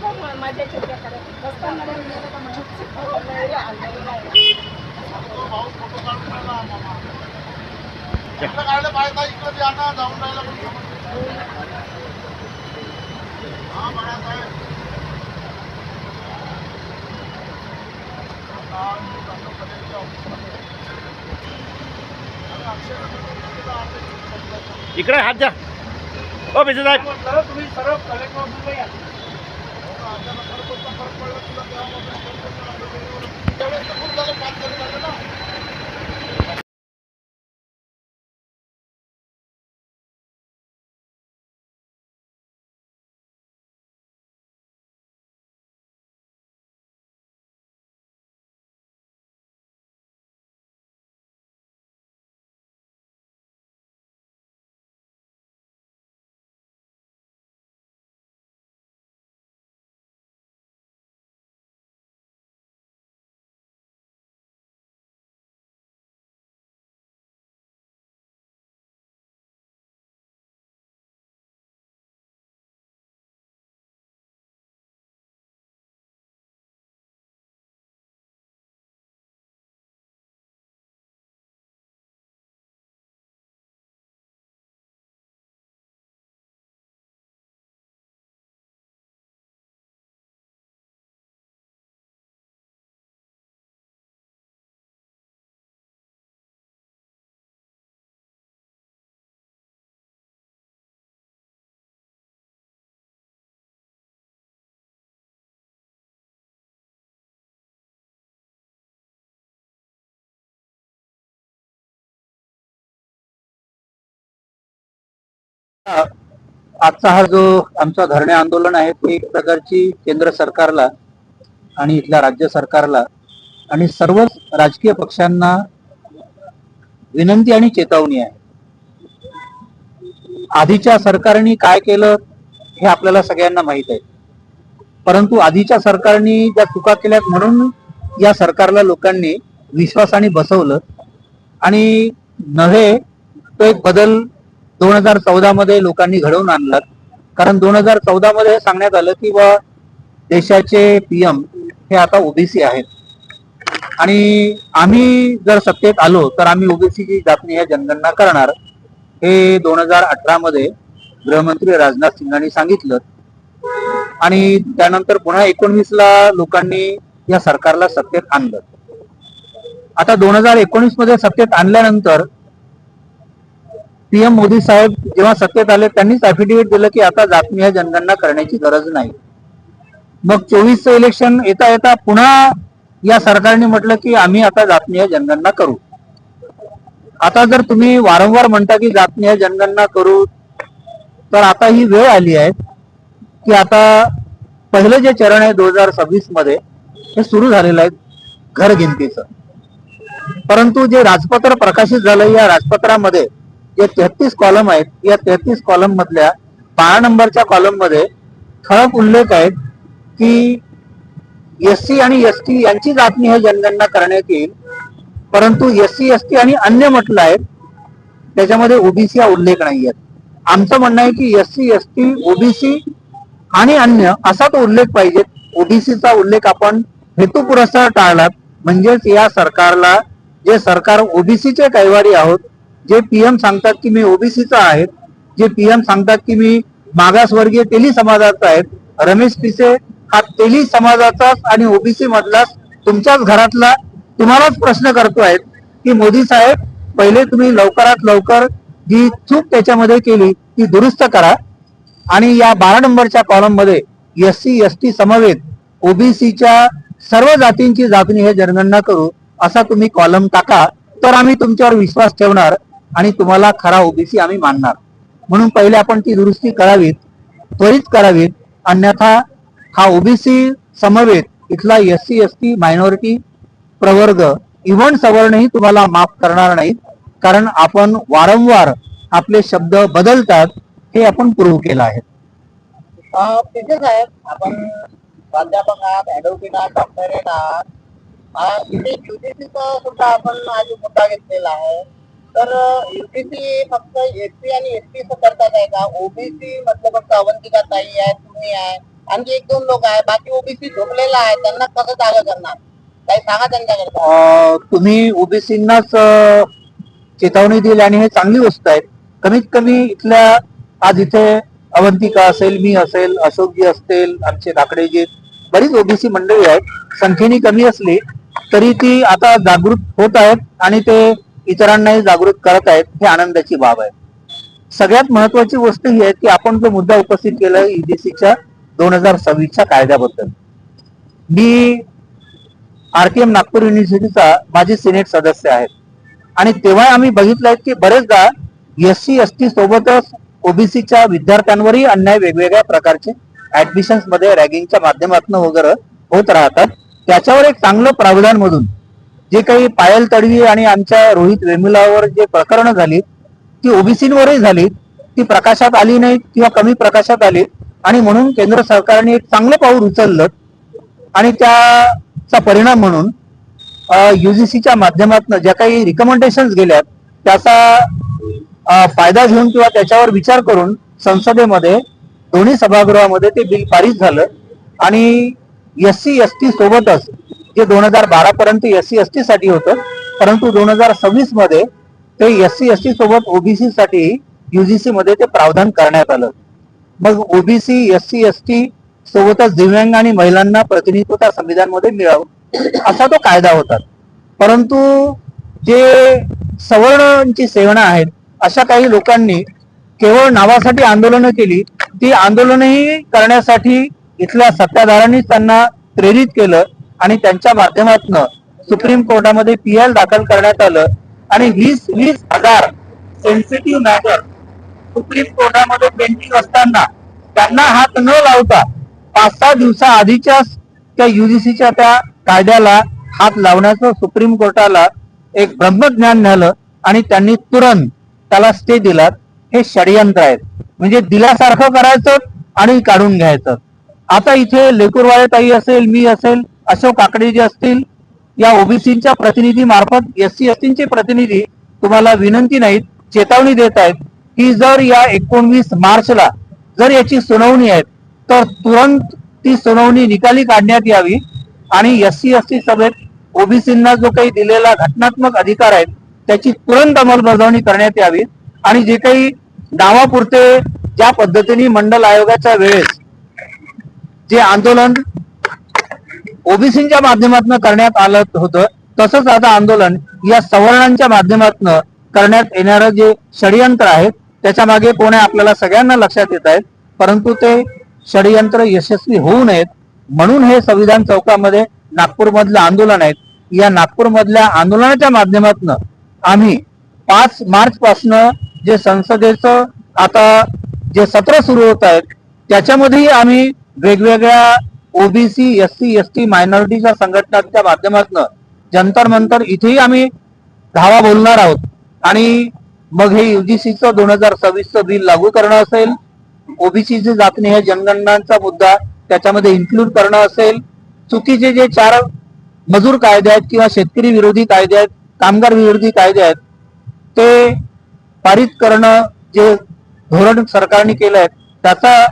माझ्या छोट्या जाऊन राहिला. हा आले. इकडे हात द्या. ओ बिजू साहेब. तुम्ही सर्व कलेक्टर त्यावेळेस खूप झालं, पाच झालं ना. आजचा हा जो आमचा धरणे आंदोलन आहे ते एक प्रकारची केंद्र सरकारला आणि इथल्या राज्य सरकारला आणि सर्वच राजकीय पक्षांना विनंती आणि चेतावणी आहे. आधीच्या सरकारने काय केलं हे आपल्याला सगळ्यांना माहीत आहे. परंतु आधीच्या सरकारने ज्या चुका केल्यात म्हणून या सरकारला लोकांनी विश्वासाने बसवलं आणि नव्हे तो एक बदल दोन हजार चौदा मध्ये लोकांनी घडवून आणलं. कारण दोन हजार चौदा मध्ये सांगण्यात आलं की बा देशाचे पीएम हे आता ओबीसी आहेत. आणि आम्ही जर सत्तेत आलो तर आम्ही ओबीसीची जातनीय जनगणना करणार. हे दोन हजार अठरा मध्ये गृहमंत्री राजनाथ सिंगांनी सांगितलं. आणि त्यानंतर पुन्हा एकोणवीस ला लोकांनी या सरकारला सत्तेत आणलं. आता दोन हजार एकोणीसमध्ये सत्तेत आणल्यानंतर पीएम मोदी साहेब जेव्हा सत्तेत आले त्यांनीच अफिडेव्हिट दिलं की आता जातनीय जनगणना करण्याची गरज नाही. मग चोवीसचं इलेक्शन येता येता पुन्हा या सरकारने म्हटलं की आम्ही आता जातनीय जनगणना करू. आता जर तुम्ही वारंवार म्हणता की जातनीय जनगणना करू तर आता ही वेळ आली आहे की आता पहिलं जे चरण आहे दोन हजार सव्वीसमध्ये हे सुरू झालेलं आहे घर गिनतीचं परंतु जे राजपत्र प्रकाशित झालं या राजपत्रामध्ये जे तेहतीस कॉलम आहेत. या तेहतीस कॉलम मधल्या बारा नंबरच्या कॉलममध्ये ठळक उल्लेख आहेत की एस सी आणि एस टी यांची जातनी हे जनगणना करण्यात येईल. परंतु एस सी एस टी आणि अन्य म्हटलं आहे त्याच्यामध्ये ओबीसी हा उल्लेख नाही आहेत आमचं म्हणणं आहे की S C S T OBC आणि अन्य असा तो उल्लेख पाहिजे. ओबीसीचा उल्लेख आपण हेतुपुरस्सर टाळलात. म्हणजेच या सरकारला जे सरकार ओबीसीचे कैवारी आहोत जे पीएम सांगतात की मी ओबीसीचा आहे जे पीएम सांगतात की मी मागासवर्गीय तेली समाजाचा आहे रमेश पिसे हा तेली समाजाचाच आणि ओबीसी मधलाच तुमच्याच घरातला तुम्हालाच प्रश्न करतो आहेत की मोदी साहेब पहिले तुम्ही लवकरात लवकर जी चूक त्याच्यामध्ये केली ती दुरुस्त करा. आणि या बारा नंबरच्या कॉलममध्ये एस सी एस टी समवेत ओबीसीच्या सर्व जातींची जागणी हे जनगणना करू असा तुम्ही कॉलम टाका तर आम्ही तुमच्यावर विश्वास ठेवणार. आणि तुम्हाला खरा ओबीसी आम्ही मानणार. म्हणून पहिले आपण ती दुरुस्ती करावीत त्वरित करावीत अन्यथा हा ओबीसी समवेत इथला S C S T minority प्रवर्ग इव्हन सवर्णही तुम्हाला माफ करणार नाहीत कारण आपण वारंवार आपले शब्द बदलतात हे आपण प्रूव्ह केलं आहे. आपण प्राध्यापक आहात ऍडव्होकेट आहात डॉक्टर आहात सुद्धा आपण आज मुद्दा घेतलेला आहे. तर युपीसी फक्त एससी आणि एसटी करतात आहे का ओबीसी मतलब फक्त अवंतिका ताई आहे तुम्ही आहे. आणखी एक दोन लोक आहे बाकी ओबीसी झोपलेला आहे. त्यांना कसं जागा करणार? काही सांगा त्यांच्याकडे. तुम्ही ओबीसींनाच चेतावणी दिली आणि हे चांगली गोष्ट आहे. कमीत कमी इथल्या आज इथे अवंतिका असेल मी असेल अशोकजी असतील आमचे धाकडेजी बरीच ओबीसी मंडळी आहेत. संख्येने कमी असली तरी ती आता जागृत होत आहेत आणि ते इतरांनाही जागृत करत आहेत हे आनंदाची बाब आहे. सगळ्यात महत्वाची गोष्ट ही आहे की आपण जो मुद्दा उपस्थित केला ईडीसीच्या दोन हजार सव्वीसच्या कायद्याबद्दल. मी आर के एम नागपूर युनिव्हर्सिटीचा माझे सिनेट सदस्य आहे. आणि तेव्हा आम्ही बघितलंय की बरेचदा एस सी एस टी सोबतच ओबीसीच्या विद्यार्थ्यांवरही अन्याय वेगवेगळ्या प्रकारचे ऍडमिशन्समध्ये रॅगिंगच्या माध्यमातून वगैरे होत राहतात. त्याच्यावर एक चांगलं प्रावधान मधून जे काही पायल तडवी आणि आमच्या रोहित वेमुलावर जे प्रकरणं झाली ती ओबीसीवरही झाली ती प्रकाशात आली नाहीत किंवा कमी प्रकाशात आली. आणि म्हणून केंद्र सरकारने एक चांगलं पाऊल उचललं आणि त्याचा परिणाम म्हणून युजीसीच्या माध्यमातून ज्या काही रिकमेंडेशन गेल्यात त्याचा फायदा घेऊन किंवा त्याच्यावर विचार करून संसदेमध्ये दोन्ही सभागृहामध्ये ते बिल पारित झालं. आणि एस सी एस टी सोबतच जे दोन हजार बारा पर्यंत एस सी एस टी साठी होतं. परंतु दोन हजार सव्वीसमध्ये ते एस सी एस टी सोबत ओबीसी साठी युजीसी मध्ये ते प्रावधान करण्यात आलं. मग OBC S C S T सोबतच दिव्यांग आणि महिलांना प्रतिनिधित्व संविधानमध्ये मिळावं असा तो कायदा होता. परंतु जे सवर्णांची सेवना आहेत अशा काही लोकांनी केवळ नावासाठी आंदोलनं केली ती आंदोलनही करण्यासाठी इथल्या सत्ताधारांनी त्यांना प्रेरित केलं. आणि त्यांच्या माध्यमातून सुप्रीम कोर्टामध्ये पी एल दाखल करण्यात आलं. आणि वीस वीस हजार सेन्सिटिव्ह मॅटर सुप्रीम कोर्टामध्ये पेंडिंग असताना त्यांना हात न लावता पाच सहा दिवसाआधीच्या त्या युजीसीच्या त्या कायद्याला हात लावण्याचं सुप्रीम कोर्टाला एक ब्रह्मज्ञान झालं आणि त्यांनी तुरंत त्याला स्टे दिला हे षडयंत्र आहेत. म्हणजे दिल्यासारखं करायचं आणि काढून घ्यायचं. आता इथे लेकुरवाळे ताई असेल मी असेल अशोक काकडे जे असतील या ओबीसीच्या प्रतिनिधी मार्फत एस सी एसटींचे प्रतिनिधी तुम्हाला विनंती नाहीत चेतावणी देत आहेत की जर या एकोणवीस मार्चला जर याची सुनावणी आहे तर तुरंत ती सुनावणी निकाली काढण्यात यावी आणि एस सी एस टी सभेत ओबीसींना जो काही दिलेला घटनात्मक अधिकार आहेत त्याची तुरंत अंमलबजावणी करण्यात यावी आणि जे काही नावापुरते ज्या पद्धतीने मंडल आयोगाच्या वेळेस जे आंदोलन ओबीसीच्या माध्यमातून करण्यात आलं होतं. तसंच आता आंदोलन या सवर्णांच्या माध्यमातून करण्यात येणारं जे षडयंत्र आहे त्याच्यामागे कोण आपल्याला सगळ्यांना लक्षात येत आहेत परंतु ते षडयंत्र यशस्वी होऊ नयेत. म्हणून हे संविधान चौकामध्ये नागपूरमधलं आंदोलन आहे. या नागपूर मधल्या आंदोलनाच्या माध्यमातून आम्ही पाच मार्च पासनं जे संसदेचं आता जे सत्र सुरू होत आहेत त्याच्यामध्येही आम्ही वेगवेगळ्या OBC S C S T मायनॉरिटीच्या संघटनांच्या माध्यमातून जंतर मंतर इथेही आम्ही धावा बोलणार आहोत. आणि मग हे युजीसीचं दोन हजार सव्वीसचं बिल लागू करणं असेल ओबीसीचे हे जनगणनांचा मुद्दा त्याच्यामध्ये इन्क्लूड करणं असेल चुकीचे जे चार मजूर कायदे आहेत किंवा शेतकरी विरोधी कायदे आहेत कामगार विरोधी कायदे आहेत ते पारित करणं जे धोरण सरकारने केलं आहे त्याचा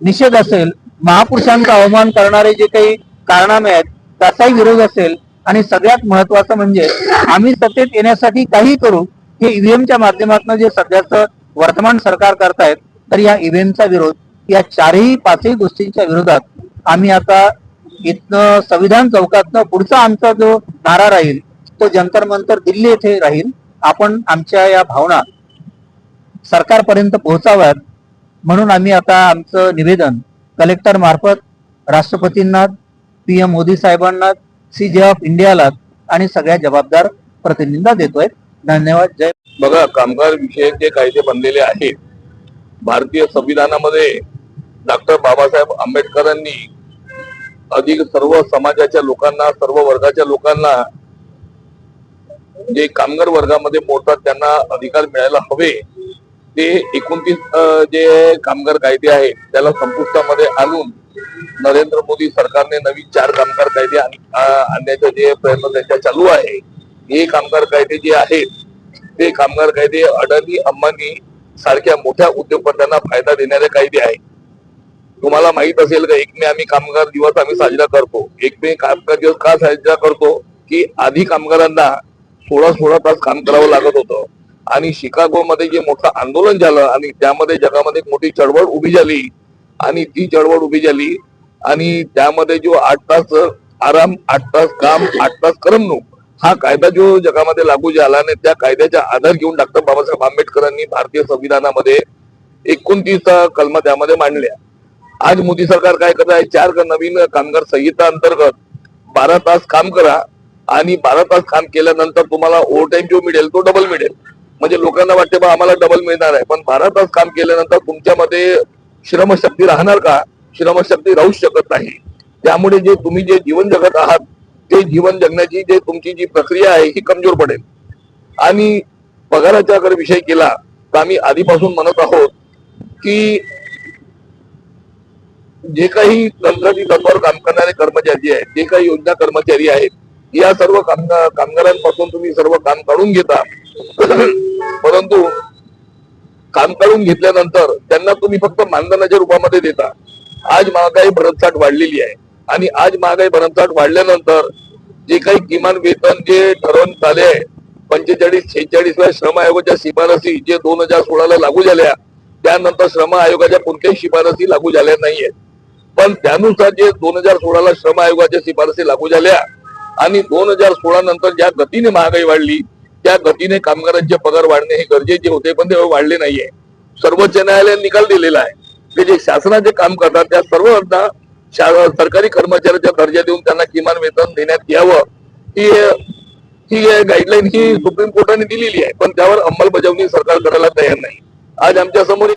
निषेध असेल महापुरुषांचा अवमान करणारे जे काही कारणामे आहेत त्याचाही विरोध असेल. आणि सगळ्यात महत्वाचं म्हणजे आम्ही सत्तेत येण्यासाठी काही करू हे ईव्हीएमच्या माध्यमातून जे सध्याचं वर्तमान सरकार करतायत तर या ईव्हीएमचा विरोध या चारही पाचही गोष्टींच्या विरोधात आम्ही आता इथनं संविधान चौकातनं पुढचा आमचा जो नारा राहील तो जंतर मंतर दिल्ली येथे राहील. आपण आमच्या या भावना सरकारपर्यंत पोहोचाव्यात म्हणून आम्ही आता आमचं निवेदन कलेक्टर मार्फत राष्ट्रपतींना पी एम मोदी साहेबांना सी जे ऑफ इंडियाला आणि सगळ्या जबाबदार प्रतिनिधींना देतोय. धन्यवाद. जय बघा कामगार विषयक जे कायदे बनलेले आहेत भारतीय संविधानामध्ये डॉक्टर बाबासाहेब आंबेडकरांनी अधिक सर्व समाजाच्या लोकांना सर्व वर्गाच्या लोकांना जे कामगार वर्गामध्ये मोडतात त्यांना अधिकार मिळायला हवे ते एकोणतीस जे कामगार कायदे आहेत त्याला संपुष्टामध्ये आणून नरेंद्र मोदी सरकारने नवीन चार कामगार कायदे आण- जे प्रयत्न त्यांच्या चालू आहे हे कामगार कायदे जे आहेत ते कामगार कायदे अडानी अंबानी सारख्या मोठ्या उद्योगपत्यांना फायदा देणारे कायदे आहेत. तुम्हाला माहीत असेल का एक मे आम्ही कामगार दिवस आम्ही साजरा करतो. एक मे कामगार दिवस का साजरा करतो? की आधी कामगारांना सोळा सोळा तास काम करावं लागत होतं. आणि शिकागो मध्ये जे मोठं आंदोलन झालं आणि त्यामध्ये जगामध्ये एक मोठी चळवळ उभी झाली आणि ती चळवळ उभी झाली आणि त्यामध्ये जो आठ तास आराम आठ तास काम आठ तास करमणूक हा कायदा जो जगामध्ये लागू झाला आणि त्या कायद्याचा आधार घेऊन डॉक्टर बाबासाहेब आंबेडकरांनी भारतीय संविधानामध्ये एकोणतीस कलम त्यामध्ये मांडल्या. आज मोदी सरकार काय करत आहे? चार नवीन कामगार संहिता अंतर्गत बारा तास काम करा आणि बारा तास काम केल्यानंतर तुम्हाला ओव्हर टाइम जो मिळेल तो डबल मिळेल. म्हणजे लोकांना वाटते बा आम्हाला डबल मिळणार आहे. पण बारा तास काम केल्यानंतर तुमच्यामध्ये श्रमशक्ती राहणार का? श्रमशक्ती राहूच शकत नाही. त्यामुळे जे तुम्ही जे जीवन जगत आहात ते जीवन जगण्याची जे तुमची जी प्रक्रिया आहे ही कमजोर पडेल. आणि पगाराचा अगर विषय केला तर आम्ही आधीपासून म्हणत आहोत की जे काही कंत्राटी तत्वावर काम करणारे कर्मचारी आहेत जे काही योजना कर्मचारी आहेत या सर्व कामगारांपासून तुम्ही सर्व काम काढून घेता. परंतु काम काढून घेतल्यानंतर त्यांना तुम्ही फक्त मानधनाच्या रूपामध्ये देता. आज महागाई भरमसाठ वाढलेली आहे. आणि आज महागाई भरमसाठ वाढल्यानंतर जे काही किमान वेतन जे ठरवण्यात आले आहे पंचेचाळीस ला श्रम आयोगाच्या शिफारसी जे दोन हजार सोळाला लागू झाल्या त्यानंतर श्रम आयोगाच्या कोणत्याही शिफारसी लागू झाल्या नाहीयेत. पण त्यानुसार जे दोन हजार सोळाला श्रम आयोगाच्या शिफारसी लागू झाल्या आणि दोन हजार सोळा नंतर ज्या गतीने महागाई वाढली त्या गतीने कामगारांचे पगार वाढणे हे गरजेचे होते पण ते वाढले नाहीये. सर्वोच्च न्यायालयाने निकाल दिलेला आहे. ते जे शासनाचे काम करतात त्या सर्वांना सरकारी कर्मचाऱ्याच्या दर्जा देऊन त्यांना किमान वेतन देण्यात यावं ही ही गाईडलाईन ही सुप्रीम कोर्टाने दिलेली आहे. पण त्यावर अंमलबजावणी सरकार करायला तयार नाही. आज आमच्यासमोर